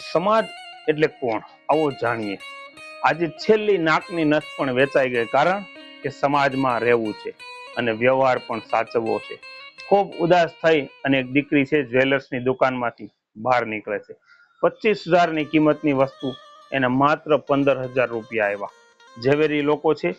સમાજ એટલે કોણ? આવો જાણીએ. આજે છેલ્લી નાકની નસ પણ વેચાઈ ગઈ કારણ કે સમાજમાં રહેવું છે અને વ્યવહાર પણ સાચવવો છે. ખૂબ ઉદાસ થઈ અને એક દીકરી છે, જ્વેલર્સની દુકાનમાંથી બહાર નીકળે છે. પચીસ હજારની કિંમતની વસ્તુ એને માત્ર પંદર હજાર રૂપિયા આવ્યા ઝવેરી લોકો છે,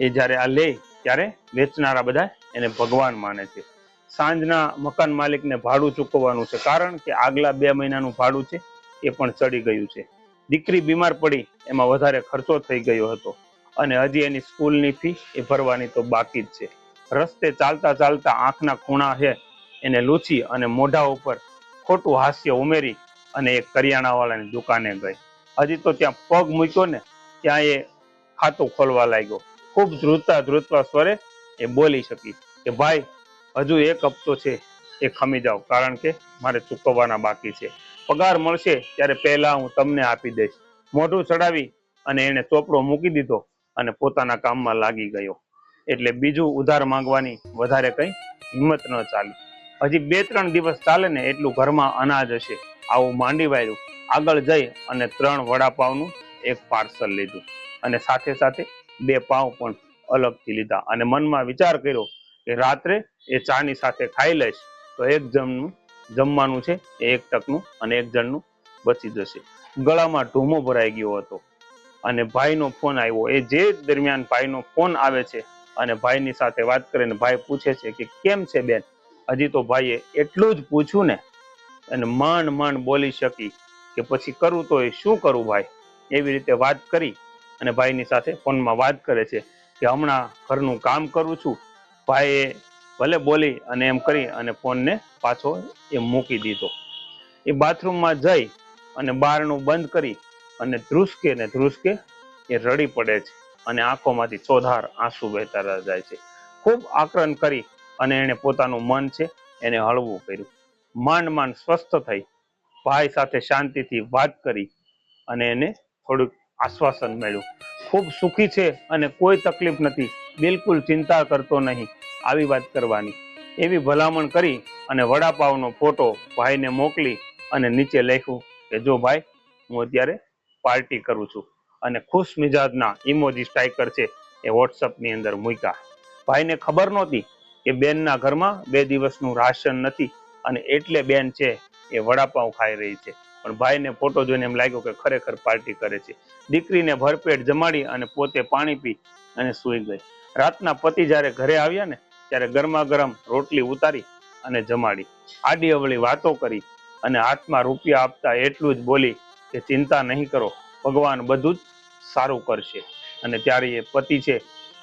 એ જ્યારે આ લે ત્યારે વેચનારા બધા એને ભગવાન માને છે. સાંજના મકાન માલિકને ભાડું ચૂકવવાનું છે કારણ કે આગલા બે મહિનાનું ભાડું છે. એ પણ ચડી ગયું છે. દીકરી બીમાર પડી, એમાં વધારે ખર્ચો થઈ ગયો હતો. અને હજી એની સ્કૂલની ફી એ ભરવાની તો બાકી જ છે. રસ્તે ચાલતા ચાલતા આંખના ખૂણા છે એને લૂછી અને મોઢા ઉપર ખોટું હાસ્ય ઉમેરી અને એ કરિયાણાવાળાની દુકાને ગઈ. હજી તો ત્યાં પગ મૂક્યો ને, ત્યાં એ ખાતું ખોલવા લાગ્યો. ખૂબ ધ્રુતતા ધ્રુજતા સ્વરે એ બોલી શકી કે, ભાઈ, હજુ એક હપ્તો છે, એ ખમી જાઓ. કારણ કે મારે ચૂકવવાના બાકી છે. પગાર મળશે ત્યારે પહેલા હું તમને આપી દઈશ. મોઢું ચડાવી અને એને ચોપડો મૂકી દીધો અને પોતાના કામમાં લાગી ગયો. એટલે બીજું ઉધાર માંગવાની વધારે કઈ હિંમત ન ચાલી. હજી બે ત્રણ દિવસ ચાલે ને એટલું ઘરમાં અનાજ હશે. આવું માંડી વાળ્યું આગળ જઈ અને ત્રણ વડાપાવનું એક પાર્સલ લીધું. અને સાથે સાથે બે પાવ પણ અલગથી લીધા. અને મનમાં વિચાર કર્યો કે રાત્રે એ ચાની સાથે ખાઈ લઈશ તો એક જણનું જમવાનું છે એક ટકનું અને એક જણનું બચી જશે. ગળામાં ઢૂમો ભરાઈ ગયો હતો અને ભાઈનો ફોન આવ્યો. એ જે દરમિયાન ભાઈનો ફોન આવે છે અને ભાઈની સાથે વાત કરીને ભાઈ પૂછે છે કે કેમ છે બેન? હજી તો ભાઈએ એટલું જ પૂછ્યું ને અને માંડ માંડ બોલી શકી કે પછી કરું તો એ શું કરું ભાઈ? એવી રીતે વાત કરી અને ભાઈની સાથે ફોનમાં વાત કરે છે કે હમણાં ઘરનું કામ કરું છું. ભાઈએ ભલે બોલી અને એમ કરી અને ફોનને પાછો એ મૂકી દીધો. એ બાથરૂમમાં જઈ અને બારણું બંધ કરી અને ધ્રુસકે ને ધ્રુસકે એ રડી પડે છે અને આંખોમાંથી ચોધાર આંસુ વહેતા જાય છે. ખૂબ આકરણ કરી અને એણે પોતાનું મન છે એને હળવું કર્યું. માંડ માંડ સ્વસ્થ થઈ, ભાઈ સાથે શાંતિથી વાત કરી અને એને થોડુંક આશ્વાસન મળ્યું. ખૂબ સુખી છે અને કોઈ તકલીફ નથી, બિલકુલ ચિંતા કરતો નહીં. આવી વાત કરવાની. એવી ભલામણ કરી અને વડાપાવનો ફોટો ભાઈને મોકલી અને નીચે લખ્યું કે, જો ભાઈ, હું અત્યારે પાર્ટી કરું છું અને ખુશ મિજાજના ઇમોજી સ્ટાઈકર છે એ વોટ્સઅપની અંદર મૂક્યા. ભાઈને ખબર નહોતી કે બેનના ઘરમાં બે દિવસનું રાશન નથી અને એટલે બેન છે એ વડાપાવ ખાઈ રહી છે. પણ ભાઈને ફોટો જોઈને એમ લાગ્યો કે ખરેખર પાર્ટી કરે છે. દીકરીને ભરપેટ જમાડી અને પોતે પાણી પી અને સૂઈ ગઈ. રાતના પતિ જ્યારે ઘરે આવ્યા ને ત્યારે ગરમા ગરમ રોટલી ઉતારી અને જમાડી. આડી અવળી વાતો કરી અને હાથમાં રૂપિયા આપતા એટલું જ બોલી કે ચિંતા નહીં કરો, ભગવાન બધું જ સારું કરશે. અને ત્યારે એ પતિ છે,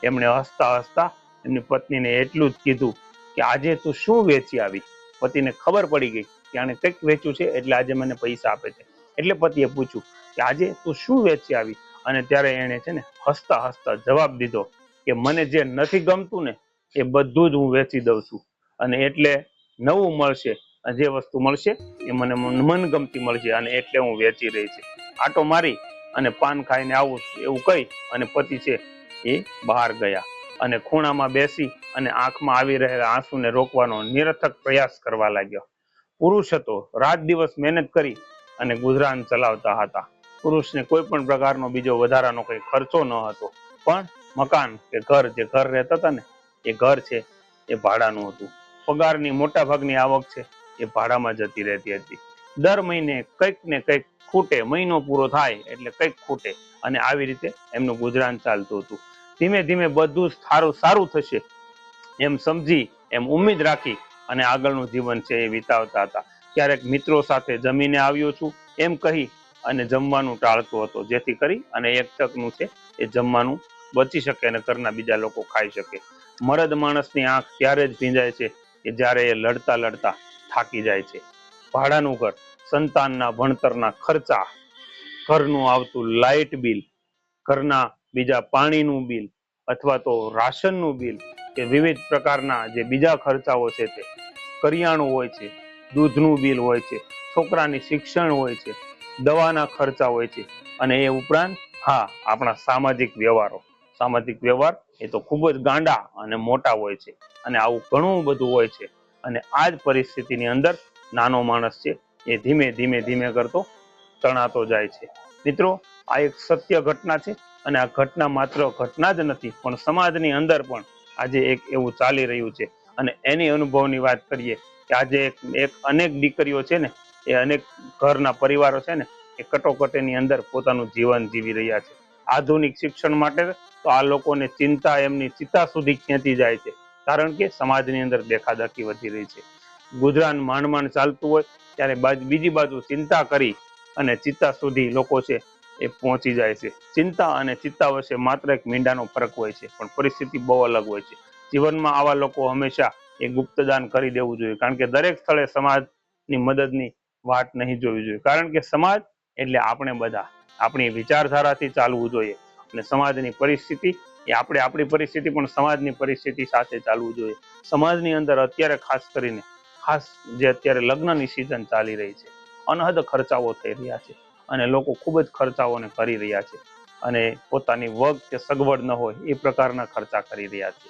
એમણે હસતા હસતા એમની પત્નીને એટલું જ કીધું કે આજે તું શું વેચી આવી? પતિને ખબર પડી ગઈ કે આણે કંઈક વેચ્યું છે, એટલે આજે મને પૈસા આપે છે. એટલે પતિએ પૂછ્યું કે આજે તું શું વેચી આવી? અને ત્યારે એણે છે ને હસતા હસતા જવાબ દીધો કે મને જે નથી ગમતું ને એ બધું જ હું વેચી દઉં છું. અને એટલે નવું મળશે જે વસ્તુ મળશે એ મને મનગમતી મળશે અને એટલે હું વેચી રહી છે. આટો મારી અને પાન ખાઈને આવું એવું કહી અને પતિ છે એ બહાર ગયા. અને ખૂણામાં બેસી અને આંખમાં આવી રહેલા આંસુને રોકવાનો નિરર્થક પ્રયાસ કરવા લાગ્યો. પુરુષ હતો, રાત દિવસ મહેનત કરી અને ગુજરાન ચલાવતા હતા. પુરુષને કોઈ પણ પ્રકારનો બીજો વધારાનો કોઈ ખર્ચો ન હતો. પણ મકાન કે ઘર જે ઘર રહેતા હતા ને એ ઘર છે, એ ભાડાનું હતું. પગારની મોટા ભાગની આવક છે, એ ભાડામાં જતી રહેતી હતી. દર મહિને કંઈક ને કંઈક ખૂટે, મહિનો પૂરો થાય એટલે કંઈક ખૂટે અને આવી રીતે એમનું ગુજરાન ચાલતું હતું. ધીમે ધીમે બધું સારું સારું થશે એમ સમજી, એમ ઉમ્મીદ રાખી અને આગળનું જીવન છે એ વિતાવતા હતા. ક્યારેક મિત્રો સાથે જમીને આવ્યો છું એમ કહી અને જમવાનું ટાળતો હતો, જેથી કરી અને એક તકનું છે એ જમવાનું બચી શકે અને ઘરના બીજા લોકો ખાઈ શકે. મરદ માણસની આંખ ત્યારે જ ભીંજાય છે કે જ્યારે એ લડતા લડતા થાકી જાય છે. ભાડાનું ઘર, સંતાનના ભણતરના ખર્ચા, ઘરનું આવતું લાઇટ બિલ, ઘરના બીજા પાણીનું બિલ અથવા તો રાશનનું બિલ કે વિવિધ પ્રકારના જે બીજા ખર્ચાઓ છે તે. કરિયાણું હોય છે, દૂધનું બિલ હોય છે, છોકરાની શિક્ષણ હોય છે, દવાના ખર્ચા હોય છે અને એ ઉપરાંત હા, આપણા સામાજિક વ્યવહારો. સામાજિક વ્યવહાર એ તો ખૂબ જ ગાંડા અને મોટા હોય છે અને આવું ઘણું બધું હોય છે. અને આ જ પરિસ્થિતિની અંદર નાનો માણસ છે એ ધીમે ધીમે ધીમે કરતો તણાતો જાય છે. મિત્રો, આ એક સત્ય ઘટના છે અને આ ઘટના માત્ર ઘટના જ નથી, પણ સમાજની અંદર પણ આજે એક એવું ચાલી રહ્યું છે. અને એની અનુભવની વાત કરીએ કે આજે એક અનેક દીકરીઓ છે ને, એ અનેક ઘરના પરિવારો છે ને, એ કટોકટીની અંદર પોતાનું જીવન જીવી રહ્યા છે. આધુનિક શિક્ષણ માટે તો આ લોકોને ચિંતા એમની ચિત્તા સુધી ખેંચી જાય છે. કારણ કે સમાજની અંદર દેખાદેખી વધી રહી છે. ગુજરાન માંડ માંડ ચાલતું હોય ત્યારે બીજી, બાજુ ચિંતા કરી અને ચિત્તા સુધી લોકો છે એ પહોંચી જાય છે. ચિંતા અને ચિત્તા વચ્ચે માત્ર એક મીંડાનો ફરક હોય છે, પણ પરિસ્થિતિ બહુ અલગ હોય છે. જીવનમાં આવા લોકો હંમેશા એ ગુપ્તદાન કરી દેવું જોઈએ, કારણ કે દરેક સ્થળે સમાજની મદદની વાટ નહીં જોવી જોઈએ. કારણ કે સમાજ એટલે આપણે બધા. આપણી વિચારધારાથી ચાલવું જોઈએ અને સમાજની પરિસ્થિતિ, એ આપણે આપણી પરિસ્થિતિ પણ સમાજની પરિસ્થિતિ સાથે ચાલવું જોઈએ. સમાજની અંદર અત્યારે ખાસ કરીને, ખાસ જે અત્યારે લગ્નની સિઝન ચાલી રહી છે, અનહદ ખર્ચાઓ થઈ રહ્યા છે અને લોકો ખૂબ જ ખર્ચાઓને કરી રહ્યા છે અને પોતાની વગ કે સગવડ ન હોય એ પ્રકારના ખર્ચા કરી રહ્યા છે.